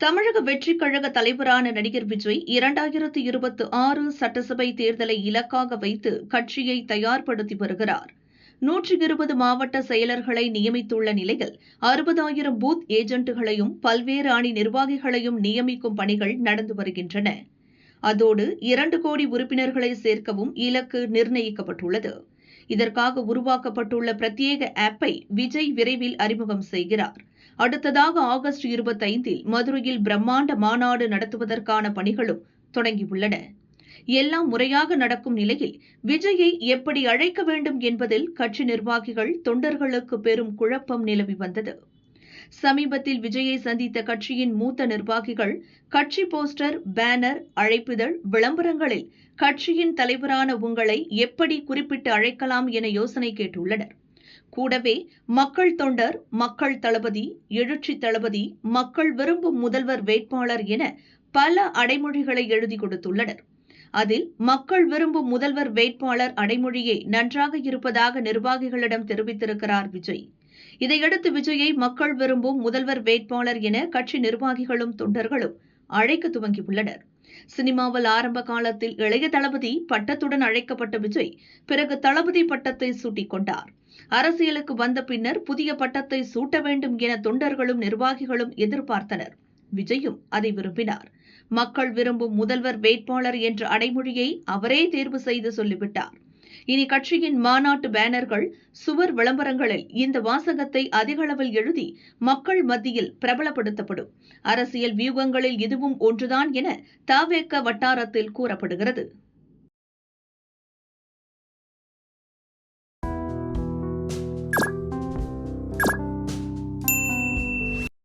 தமிழக வெற்றிக் கழக தலைவரான நடிகர் விஜய் இரண்டாயிரத்து இருபத்தி ஆறு சட்டசபை தேர்தலை இலக்காக வைத்து கட்சியை தயார்படுத்தி வருகிறார். நூற்றி இருபது மாவட்ட செயலர்களை நியமித்துள்ள நிலையில் அறுபதாயிரம் பூத் ஏஜென்ட்டுகளையும் பல்வேறு அணி நிர்வாகிகளையும் நியமிக்கும் பணிகள் நடந்து வருகின்றன. அதோடு இரண்டு கோடி உறுப்பினர்களை சேர்க்கவும் இலக்கு நிர்ணயிக்கப்பட்டுள்ளது. இதற்காக உருவாக்கப்பட்டுள்ள பிரத்யேக ஆப்பை விஜய் விரைவில் அறிமுகம் செய்கிறார். அடுத்ததாக ஆகஸ்ட் இருபத்தைந்தில் மதுரையில் பிரம்மாண்ட மாநாடு நடத்துவதற்கான பணிகளும் தொடங்கியுள்ளன. எல்லாம் முறையாக நடக்கும் நிலையில் விஜயை எப்படி அழைக்க வேண்டும் என்பதில் கட்சி நிர்வாகிகள் தொண்டர்களுக்கு பெரும் குழப்பம் நிலவி வந்தது. சமீபத்தில் விஜயை சந்தித்த கட்சியின் மூத்த நிர்வாகிகள் கட்சி போஸ்டர் பேனர் அழைப்பிதழ் விளம்பரங்களில் கட்சியின் தலைவரான உங்களை எப்படி குறிப்பிட்டு அழைக்கலாம் என யோசனை கேட்டுள்ளனர். கூடவே மக்கள் தொண்டர் மக்கள் தளபதி எழுச்சி தளபதி மக்கள் விரும்பும் முதல்வர் வேட்பாளர் என பல அடைமொழிகளை எழுதி கொடுத்துள்ளனர். அதில் மக்கள் விரும்பும் முதல்வர் வேட்பாளர் அடைமொழியே நன்றாக இருப்பதாக நிர்வாகிகளிடம் தெரிவித்திருக்கிறார் விஜய். இதையடுத்து விஜயை மக்கள் விரும்பும் முதல்வர் வேட்பாளர் என கட்சி நிர்வாகிகளும் தொண்டர்களும் அழைக்க துவங்கியுள்ளனர். சினிமாவில் ஆரம்ப காலத்தில் இளைய தளபதி பட்டத்துடன் அழைக்கப்பட்ட விஜய் பிறகு தளபதி பட்டத்தை சூட்டிக் கொண்டார். அரசியலுக்கு வந்த பின்னர் புதிய பட்டத்தை சூட்ட வேண்டும் என தொண்டர்களும் நிர்வாகிகளும் எதிர்பார்த்தனர். விஜயும் அதை விரும்பினார். மக்கள் விரும்பும் முதல்வர் வேட்பாளர் என்ற அடைமொழியை அவரே தேர்வு செய்து சொல்லிவிட்டார். இனி கட்சியின் மாநாட்டு பேனர்கள் சுவர் விளம்பரங்களில் இந்த வாசகத்தை அதிகளவில் எழுதி மக்கள் மத்தியில் பிரபலப்படுத்தப்படும். அரசியல் வியூகங்களில் இதுவும் ஒன்றுதான் என தாவேக்க வட்டாரத்தில் கூறப்படுகிறது.